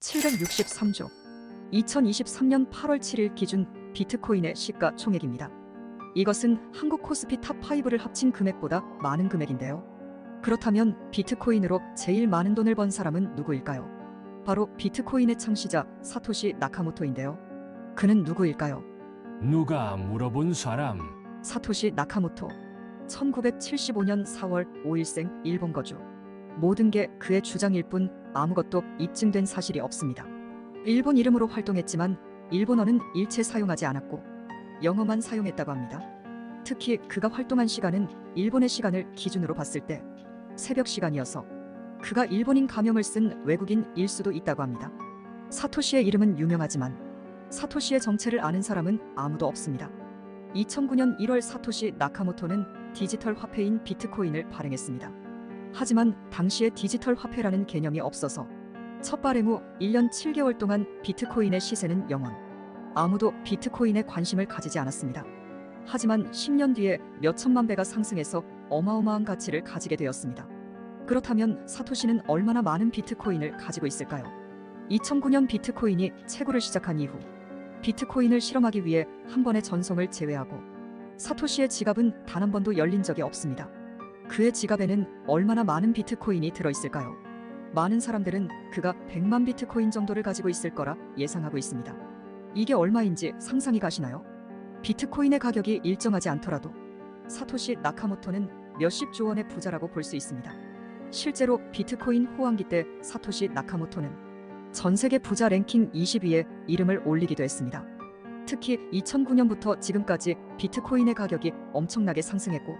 763조 2023년 8월 7일 기준 비트코인의 시가 총액입니다. 이것은 한국 코스피 탑5를 합친 금액보다 많은 금액인데요. 그렇다면 비트코인으로 제일 많은 돈을 번 사람은 누구일까요? 바로 비트코인의 창시자 사토시 나카모토인데요. 그는 누구일까요? 누가 물어본 사람? 사토시 나카모토 1975년 4월 5일생 일본 거주 모든 게 그의 주장일 뿐 아무것도 입증된 사실이 없습니다. 일본 이름으로 활동했지만 일본어는 일체 사용하지 않았고 영어만 사용했다고 합니다. 특히 그가 활동한 시간은 일본의 시간을 기준으로 봤을 때 새벽 시간이어서 그가 일본인 가명을 쓴 외국인일 수도 있다고 합니다. 사토시의 이름은 유명하지만 사토시의 정체를 아는 사람은 아무도 없습니다. 2009년 1월 사토시 나카모토는 디지털 화폐인 비트코인을 발행했습니다. 하지만 당시에 디지털 화폐라는 개념이 없어서 첫 발행 후 1년 7개월 동안 비트코인의 시세는 0원. 아무도 비트코인에 관심을 가지지 않았습니다. 하지만 10년 뒤에 몇 천만 배가 상승해서 어마어마한 가치를 가지게 되었습니다. 그렇다면 사토시는 얼마나 많은 비트코인을 가지고 있을까요? 2009년 비트코인이 채굴을 시작한 이후 비트코인을 실험하기 위해 한 번의 전송을 제외하고 사토시의 지갑은 단 한 번도 열린 적이 없습니다. 그의 지갑에는 얼마나 많은 비트코인이 들어있을까요? 많은 사람들은 그가 100만 비트코인 정도를 가지고 있을 거라 예상하고 있습니다. 이게 얼마인지 상상이 가시나요? 비트코인의 가격이 일정하지 않더라도 사토시 나카모토는 몇십 조 원의 부자라고 볼 수 있습니다. 실제로 비트코인 호황기 때 사토시 나카모토는 전 세계 부자 랭킹 20위에 이름을 올리기도 했습니다. 특히 2009년부터 지금까지 비트코인의 가격이 엄청나게 상승했고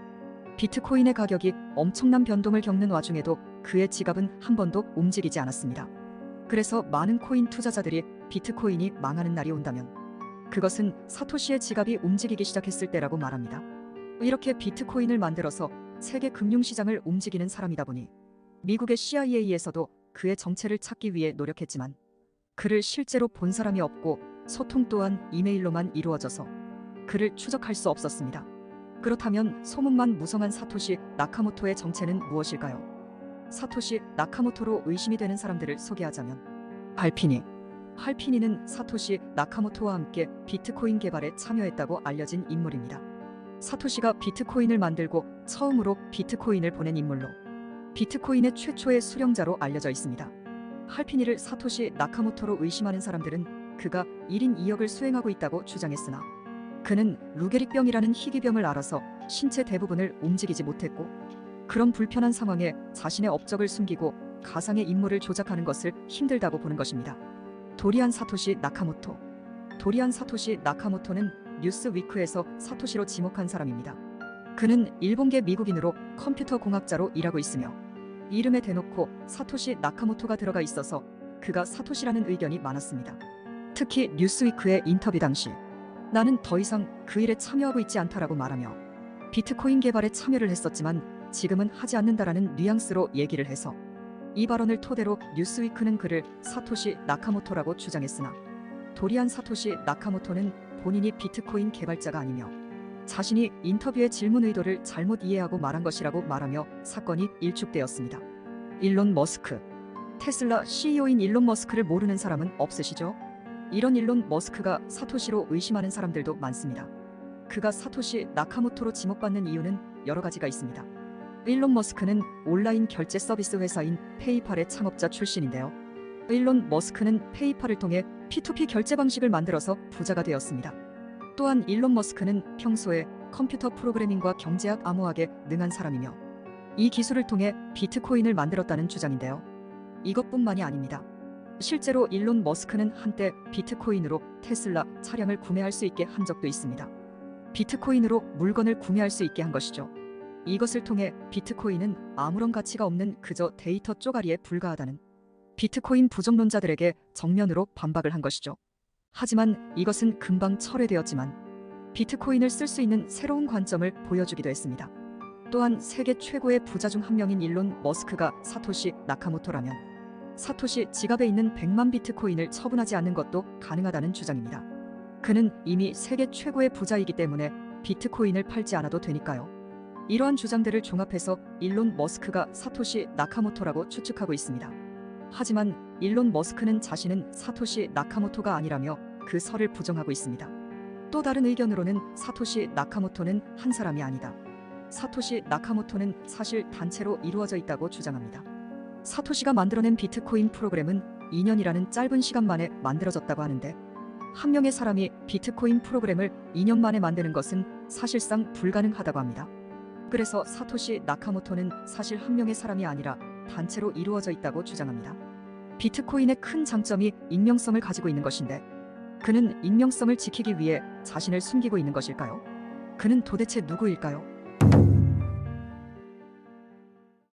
비트코인의 가격이 엄청난 변동을 겪는 와중에도 그의 지갑은 한 번도 움직이지 않았습니다. 그래서 많은 코인 투자자들이 비트코인이 망하는 날이 온다면 그것은 사토시의 지갑이 움직이기 시작했을 때라고 말합니다. 이렇게 비트코인을 만들어서 세계 금융시장을 움직이는 사람이다 보니 미국의 CIA에서도 그의 정체를 찾기 위해 노력했지만 그를 실제로 본 사람이 없고 소통 또한 이메일로만 이루어져서 그를 추적할 수 없었습니다. 그렇다면 소문만 무성한 사토시 나카모토의 정체는 무엇일까요? 사토시 나카모토로 의심이 되는 사람들을 소개하자면 할피니 할피니는 사토시 나카모토와 함께 비트코인 개발에 참여했다고 알려진 인물입니다. 사토시가 비트코인을 만들고 처음으로 비트코인을 보낸 인물로 비트코인의 최초의 수령자로 알려져 있습니다. 할피니를 사토시 나카모토로 의심하는 사람들은 그가 1인 2역을 수행하고 있다고 주장했으나 그는 루게릭병이라는 희귀병을 알아서 신체 대부분을 움직이지 못했고 그런 불편한 상황에 자신의 업적을 숨기고 가상의 인물을 조작하는 것을 힘들다고 보는 것입니다. 도리안 사토시 나카모토 도리안 사토시 나카모토는 뉴스위크에서 사토시로 지목한 사람입니다. 그는 일본계 미국인으로 컴퓨터 공학자로 일하고 있으며 이름에 대놓고 사토시 나카모토가 들어가 있어서 그가 사토시라는 의견이 많았습니다. 특히 뉴스위크의 인터뷰 당시 나는 더 이상 그 일에 참여하고 있지 않다라고 말하며 비트코인 개발에 참여를 했었지만 지금은 하지 않는다라는 뉘앙스로 얘기를 해서 이 발언을 토대로 뉴스위크는 그를 사토시 나카모토라고 주장했으나 도리안 사토시 나카모토는 본인이 비트코인 개발자가 아니며 자신이 인터뷰의 질문 의도를 잘못 이해하고 말한 것이라고 말하며 사건이 일축되었습니다. 일론 머스크 테슬라 CEO인 일론 머스크를 모르는 사람은 없으시죠? 이런 일론 머스크가 사토시로 의심하는 사람들도 많습니다. 그가 사토시 나카모토로 지목받는 이유는 여러 가지가 있습니다. 일론 머스크는 온라인 결제 서비스 회사인 페이팔의 창업자 출신인데요. 일론 머스크는 페이팔을 통해 P2P 결제 방식을 만들어서 부자가 되었습니다. 또한 일론 머스크는 평소에 컴퓨터 프로그래밍과 경제학 암호학에 능한 사람이며 이 기술을 통해 비트코인을 만들었다는 주장인데요. 이것뿐만이 아닙니다. 실제로 일론 머스크는 한때 비트코인으로 테슬라 차량을 구매할 수 있게 한 적도 있습니다. 비트코인으로 물건을 구매할 수 있게 한 것이죠. 이것을 통해 비트코인은 아무런 가치가 없는 그저 데이터 쪼가리에 불과하다는 비트코인 부정론자들에게 정면으로 반박을 한 것이죠. 하지만 이것은 금방 철회되었지만 비트코인을 쓸 수 있는 새로운 관점을 보여주기도 했습니다. 또한 세계 최고의 부자 중 한 명인 일론 머스크가 사토시 나카모토라면 사토시 지갑에 있는 100만 비트코인을 처분하지 않는 것도 가능하다는 주장입니다. 그는 이미 세계 최고의 부자이기 때문에 비트코인을 팔지 않아도 되니까요. 이러한 주장들을 종합해서 일론 머스크가 사토시 나카모토라고 추측하고 있습니다. 하지만 일론 머스크는 자신은 사토시 나카모토가 아니라며 그 설을 부정하고 있습니다. 또 다른 의견으로는 사토시 나카모토는 한 사람이 아니다. 사토시 나카모토는 사실 단체로 이루어져 있다고 주장합니다. 사토시가 만들어낸 비트코인 프로그램은 2년이라는 짧은 시간 만에 만들어졌다고 하는데 한 명의 사람이 비트코인 프로그램을 2년 만에 만드는 것은 사실상 불가능하다고 합니다. 그래서 사토시 나카모토는 사실 한 명의 사람이 아니라 단체로 이루어져 있다고 주장합니다. 비트코인의 큰 장점이 익명성을 가지고 있는 것인데 그는 익명성을 지키기 위해 자신을 숨기고 있는 것일까요? 그는 도대체 누구일까요?